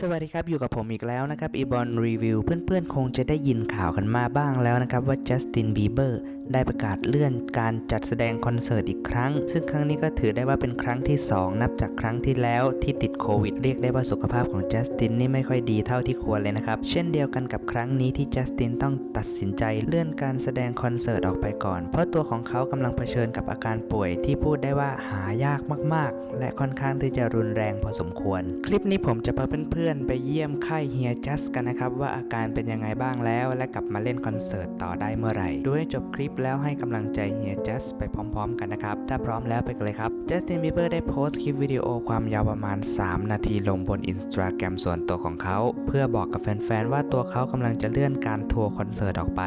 สวัสดีครับ อยู่กับผมอีกแล้วนะครับอีบอนรีวิวเพื่อนๆ คงจะได้ยินข่าวกันมาบ้างแล้วนะครับ ว่าจัสตินบีเบอร์ได้ประกาศเลื่อนการจัดแสดงคอนเสิร์ตอีกครั้ง ซึ่งครั้งนี้ก็ถือได้ว่าเป็นครั้งที่ 2 นับจากครั้งที่แล้วที่ติดโควิด เรียกได้ว่าสุขภาพของจัสตินนี่ไม่ค่อยดีเท่าที่ควรเลยนะครับ เช่นเดียวกันกับครั้งนี้ที่จัสตินต้องตัดสินใจเลื่อนการแสดงคอนเสิร์ตออกไปก่อน เพราะตัวของเขากำลังเผชิญกับอาการป่วยที่พูดได้ว่าหายากมากๆ และค่อนข้างที่จะรุนแรงพอสมควร คลิปนี้ผมจะพาเพื่อนๆ ไปเยี่ยมค่ายเฮียจัสกันนะครับว่าอาการเป็นยังไงบ้างแล้ว และกลับมาเล่นคอนเสิร์ตต่อได้เมื่อไหร่ดูให้จบคลิปแล้วให้กำลังใจเฮียจัสไปพร้อมๆ กันนะครับ ถ้าพร้อมแล้วไปกันเลยครับจัสตินบีเบอร์ได้โพสต์คลิปวิดีโอความยาวประมาณ 3 นาทีลงบนอินสตาแกรมส่วนตัวของเขา เพื่อบอกกับแฟนๆ ว่าตัวเขากำลังจะเลื่อนการทัวร์คอนเสิร์ตออกไป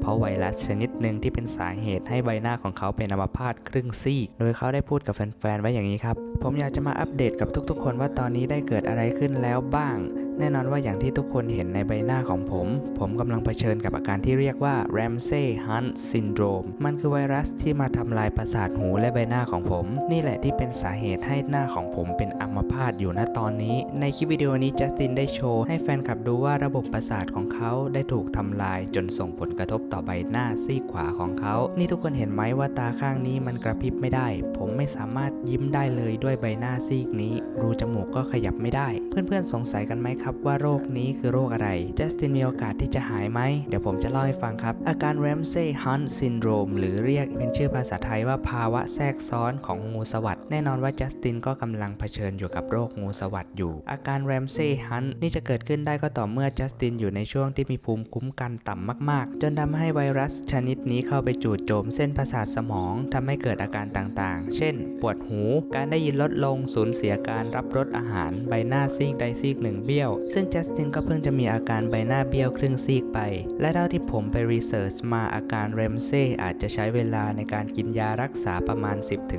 เพราะไวรัสชนิดหนึ่งที่เป็นสาเหตุให้ใบหน้าของเขาเป็นอัมพาตครึ่งซีก โดยเขาได้พูดกับแฟนๆ ไว้อย่างนี้ครับ ผมอยากจะมาอัปเดตกับทุกๆ คนว่าตอนนี้ได้เกิดอะไรขึ้นแล้วบ้าง แน่นอนว่าอย่างที่ทุกคนเห็นในใบหน้าของผม ผมกำลังเผชิญกับอาการที่เรียกว่า Ramsay Hunt Syndrome มันคือไวรัสที่มาทำลายประสาทหูและใบหน้าของผม นี่แหละที่เป็นสาเหตุให้หน้าของผมเป็นอัมพาตอยู่ณตอนนี้ ในคลิปวิดีโอนี้จัสตินได้โชว์ให้แฟนคลับดูว่าระบบประสาทของเขาได้ถูกทำลายจนส่งผลกระทบต่อใบหน้าซีกขวาของเขา นี่ทุกคนเห็นไหมว่าตาข้างนี้มันกระพริบไม่ได้ ผมไม่สามารถยิ้มได้เลยด้วยใบหน้าซีกนี้ รูจมูกก็ขยับไม่ได้ เพื่อนๆสงสัยกันไหมครับว่าโรคนี้คือโรคอะไรจัสตินมีโอกาสที่จะหายไหม เดี๋ยวผมจะเล่าให้ฟังครับ อาการ Ramsay Hunt Syndrome หรือเรียกเป็นชื่อภาษาไทยว่าภาวะแทรกซ้อนของงูสวัสด์แน่นอนว่าจัสตินก็กำลังเผชิญอยู่กับโรคงูสวัสด์อยู่ อาการ Ramsay Hunt นี่จะเกิดขึ้นได้ก็ต่อเมื่อจัสตินอยู่ในช่วงที่มีภูมิคุ้มกันต่ำมาก ๆ จนทำให้ไวรัสชนิดนี้เข้าไปจู่โจมเส้นประสาทสมองทำให้เกิดอาการต่างๆ เช่น ปวดหู การได้ยินลดลงสูญเสียการรับรสอาหาร ใบหน้าซีกใดซีกหนึ่งเบี้ยวซึ่งจัสตินก็เพิ่งจะมีอาการใบหน้าเบี้ยวครึ่งซีกไป และเท่าที่ผมไปรีเสิร์ชมาอาการเรมเซ่อาจจะใช้เวลาในการกินยารักษาประมาณ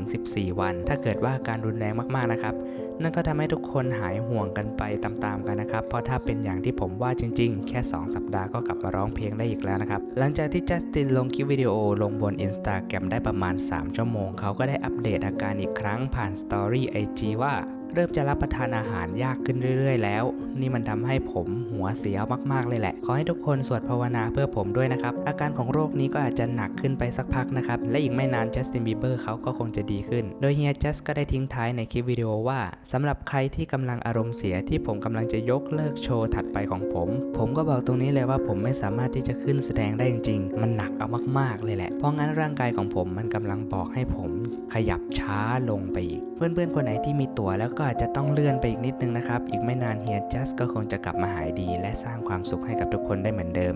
10-14 วัน ถ้าเกิดว่าอาการรุนแรงมากๆนะครับ นั่นก็ทำให้ทุกคนหายห่วงกันไปตามๆกันนะครับ เพราะถ้าเป็นอย่างที่ผมว่าจริงๆ แค่ 2 สัปดาห์ก็กลับมาร้องเพลงได้อีกแล้วนะครับ หลังจากที่จัสตินลงคลิปวิดีโอลงบน Instagram ได้ประมาณ 3 ชั่วโมง เขาก็ได้อัปเดตอาการอีกครั้งผ่านสตอรี่ IG ว่าเริ่มจะรับประทานอาหารยากขึ้นเรื่อย ๆ แล้ว นี่มันทำให้ผมหัวเสียมากๆเลยแหละ ขอให้ทุกคนสวดภาวนาเพื่อผมด้วยนะครับ อาการของโรคนี้ก็อาจจะหนักขึ้นไปสักพักนะครับ และอีกไม่นานจัสตินบีเบอร์เขาก็คงจะดีขึ้น โดยเฮียจัสก็ได้ทิ้งท้ายในคลิปวิดีโอว่าสำหรับใครที่กำลังอารมณ์เสียที่ผมกำลังจะยกเลิกโชว์ถัดไปของผม ผมก็บอกตรงนี้เลยว่าผมไม่สามารถที่จะขึ้นแสดงได้จริงๆ มันหนักเอามากๆเลยแหละ เพราะงั้นร่างกายของผมมันกำลังบอกให้ผม ขยับช้าลงไปอีก เพื่อนๆคนไหนที่มีตั๋วแล้วก็อาจจะต้องเลื่อนไปอีกนิดนึงนะครับ อีกไม่นานเฮียจัสก็คงจะกลับมาหายดี และสร้างความสุขให้กับทุกคนได้เหมือนเดิม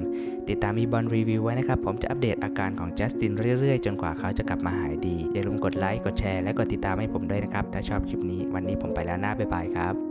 ติดตามมีบอลรีวิวไว้นะครับ ผมจะอัปเดตอาการของจัสตินเรื่อยๆ จนกว่าเขาจะกลับมาหายดีอย่าลืมกดไลค์กดแชร์และกดติดตามให้ผมด้วยนะครับถ้าชอบคลิปนี้วันนี้ผมไปแล้วนะบ๊ายบายครับ